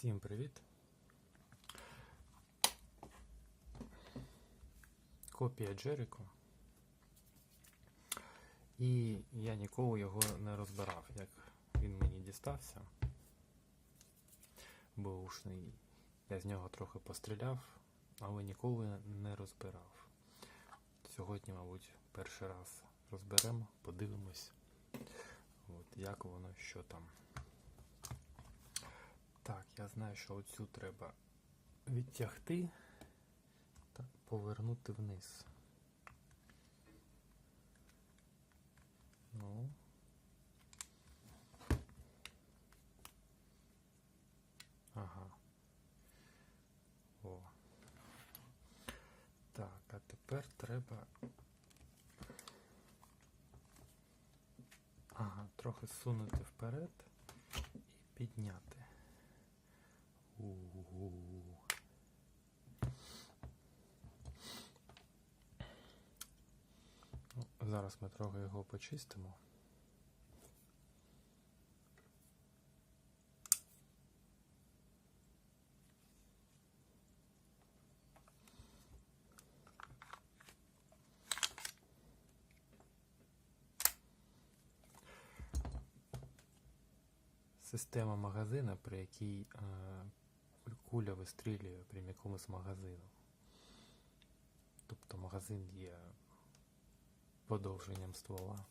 Всім привіт! Копія Джеріко. І я ніколи його не розбирав, як він мені дістався. Бушний. Я з нього трохи постріляв, але ніколи не розбирав. Сьогодні, мабуть, перший раз розберемо, подивимось, от, як воно, що там. Так, я знаю, що оцю треба відтягти та повернути вниз. Ну. Ага. О. Так, а тепер треба. Ага, трохи сунути вперед і підняти. Ну, Зараз ми трохи його почистимо. Система магазина, при якій е, куля вистрілює прямиком із магазину. Тобто магазин є подовженням ствола.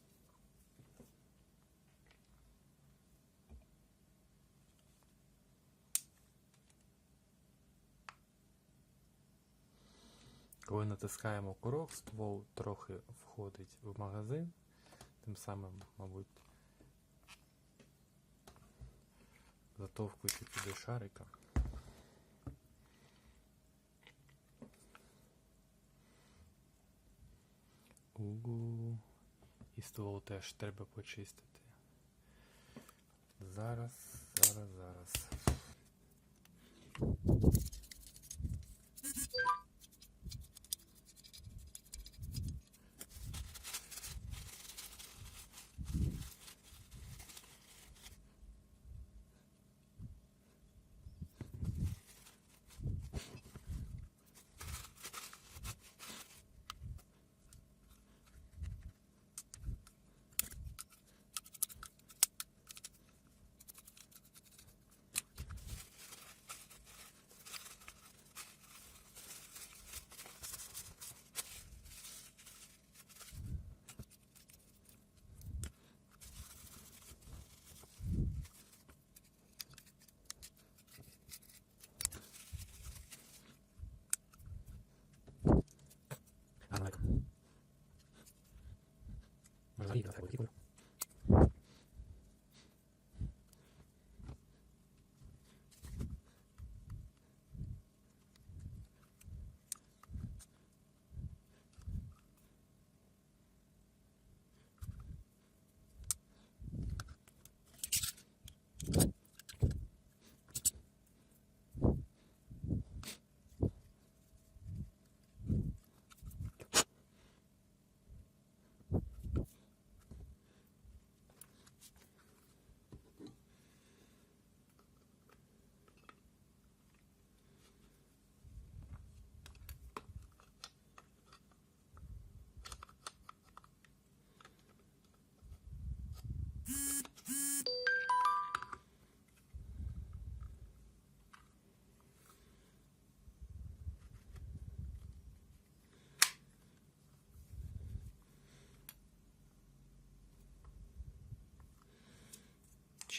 Коли натискаємо курок, ствол трохи входить в магазин, тим самим, мабуть, затовкуючи туди шарика. Угу. І ствол теж треба почистити. Зараз, зараз, зараз.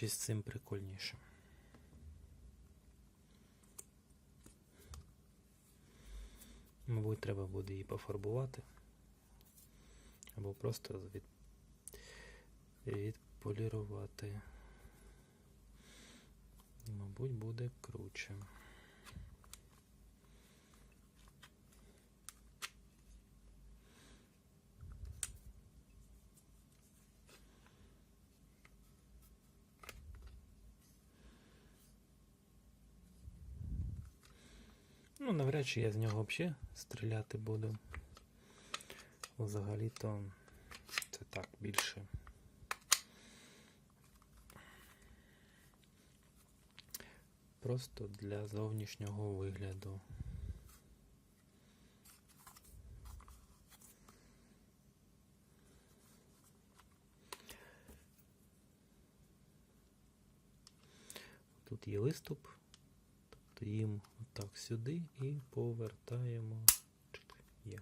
Чи з цим прикольніше? Мабуть, треба буде її пофарбувати. Або просто від... відполірувати. Мабуть, буде круче. Ну, навряд чи я з нього взагалі стріляти буду. Взагалі-то це так більше. просто для зовнішнього вигляду. Тут є виступ, тобто їм отак сюди і повертаємо. Є.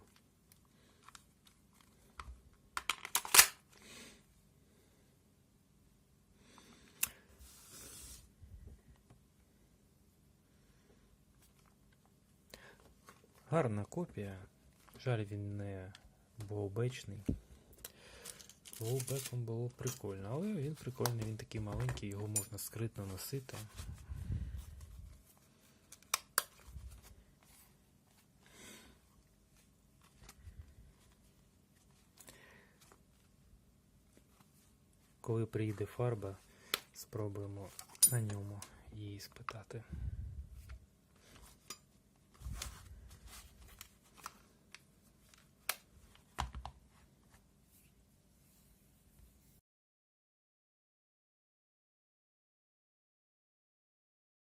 Гарна копія. Жаль, він не боубечний. Боубеком було прикольно, але він прикольний, він такий маленький, його можна скритно носити. Коли приїде фарба, спробуємо на ньому її спитати.